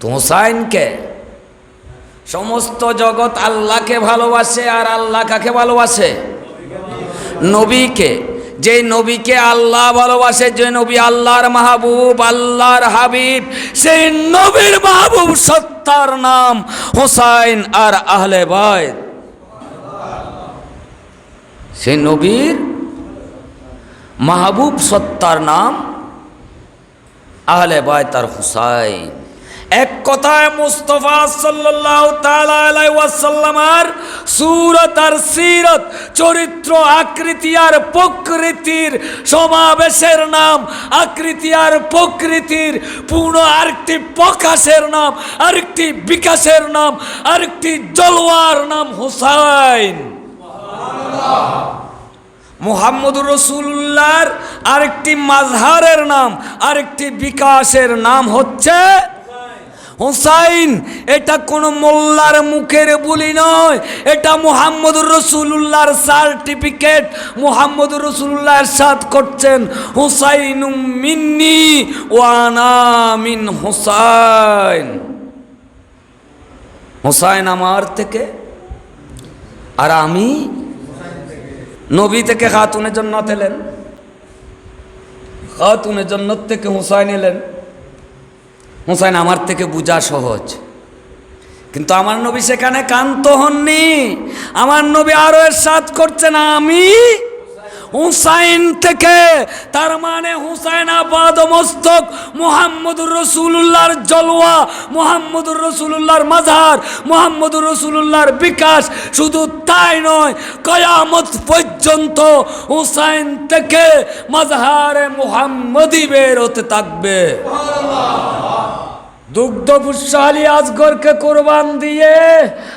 তো হুসাইনকে সমস্ত জগৎ আল্লাহকে ভালোবাসে আর আল্লাহ কাকে ভালোবাসে? নবীকে। যে নবীকে আল্লাহ ভালোবাসে, যে নবী আল্লাহর মাহবুব, আল্লাহর হাবিব, সেই নবীর মাহবুব সত্তার নাম হোসাইন আর আহলে বাইত। সেই নবীর মাহবুব সত্তার নাম আহলে বাইত আর হুসাইন। এক কথায় মুস্তফা আলাইহি ওয়াসাল্লামার সুরত আর সিরত, চরিত্র, আকৃতি আর প্রকৃতির সমাবেশের নাম, আকৃতি আর প্রকৃতির পূর্ণ আরেকটি প্রকাশের নাম, আরেকটি বিকাশের নাম, আরেকটি জলওয়ার নাম হুসাইন। মুহাম্মদুর রসুল্লাহর আরেকটি মাঝহারের নাম, আরেকটি বিকাশের নাম হচ্ছে হুসাইন, এটা কোনো মোল্লার মুখের বলি নয়, এটা মুহাম্মদুর রসুল্লাহর সার্টিফিকেট। মুহাম্মদুর রসুল্লাহ সাথ করছেন হুসাইন মিন্নি ওয়ানা মিন হোসাইন। হুসাইন আমার থেকে, আর আমি নবী থেকে খাতুনের জন্য এলেন। খাতুনের জন্নত থেকে হুসাইন এলেন। হুসাইন আমার থেকে বোঝা সহজ। কিন্তু আমার নবী সেখানে কান্ত হননি। আমার নবী আরও এর সাথ করছেন আমি হুসাইন থেকে। তার মানে হুসাইন আবাদ মস্তক, মোহাম্মদুর রসুল্লাহর জলওয়া, মোহাম্মদুর রসুল্লাহর মাঝার মোহাম্মদুর রসুল্লাহর বিকাশ। শুধু তাই নয়, কয়ামত পর্যন্ত হুসাইন থেকে মাঝহারে মোহাম্মদি বের হতে থাকবে। দুগ্ধ পুষ্পালী আজগরকে কোরবান দিয়ে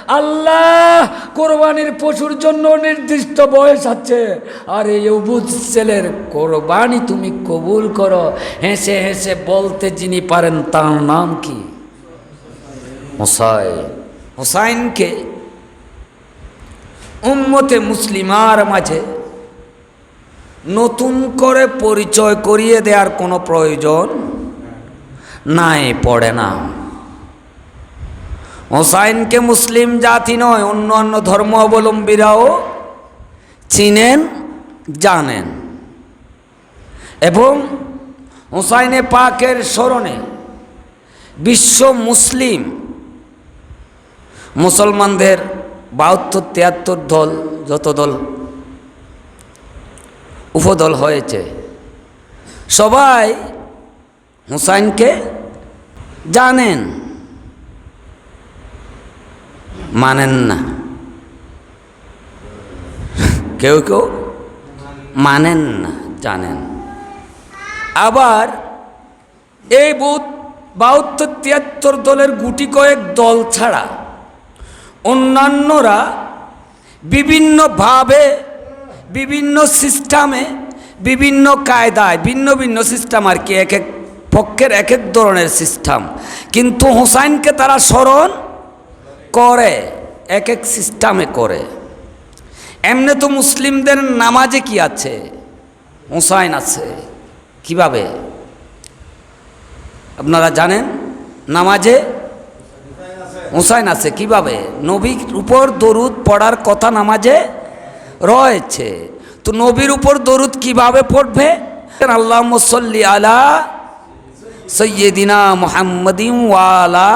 আল্লাহ কোরবানির পশুর জন্য নির্দিষ্ট বয়স আছে। আর এই অবুজ ছেলের কোরবানি তুমি কবুল করো। হেসে হেসে বলতে যিনি পারেন তার নাম কি? হোসাইন। হোসাইনকে উম্মতে মুসলিমার মাঝে নতুন করে পরিচয় করিয়ে দেওয়ার কোনো প্রয়োজন নাই, পড়ে না। হোসাইনকে মুসলিম জাতি নয়, অন্য অন্য ধর্ম অবলম্বীরাও চিনেন, জানেন। এবং হোসাইনে পাকের স্মরণে বিশ্ব মুসলিম, মুসলমানদের বাহাত্তর, তিয়াত্তর দল, যত দল উপদল হয়েছে, সবাই হুসাইনকে জানেন। মানেন না। কেউ কেউ মানেন না, জানেন। আবার এই বুথ বাহাত্তর, তিয়াত্তর দলের গুটি কয়েক দল ছাড়া অন্যান্যরা বিভিন্নভাবে, বিভিন্ন সিস্টেমে, বিভিন্ন কায়দায়, ভিন্ন ভিন্ন সিস্টেম আর কি, এক এক পক্ষের এক এক ধরনের সিস্টেম। কিন্তু হুসাইনকে তারা স্মরণ করে এক এক সিস্টেমে করে। এমনি তো মুসলিমদের নামাজে কি আছে? হুসাইন আছে। কীভাবে? আপনারা জানেন? নামাজে হুসাইন আছে। কীভাবে? নবীর উপর দরুদ পড়ার কথা নামাজে রয়েছে। তো নবীর উপর দরুদ কীভাবে পড়বে? আল্লাহ মুসল্লি আলা সৈয়দিনা মোহাম্মদিম ওয়ালা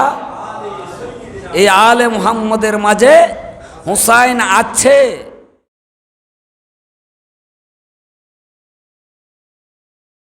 এই আলে মুহাম্মদের মাঝে হুসাইন আছে।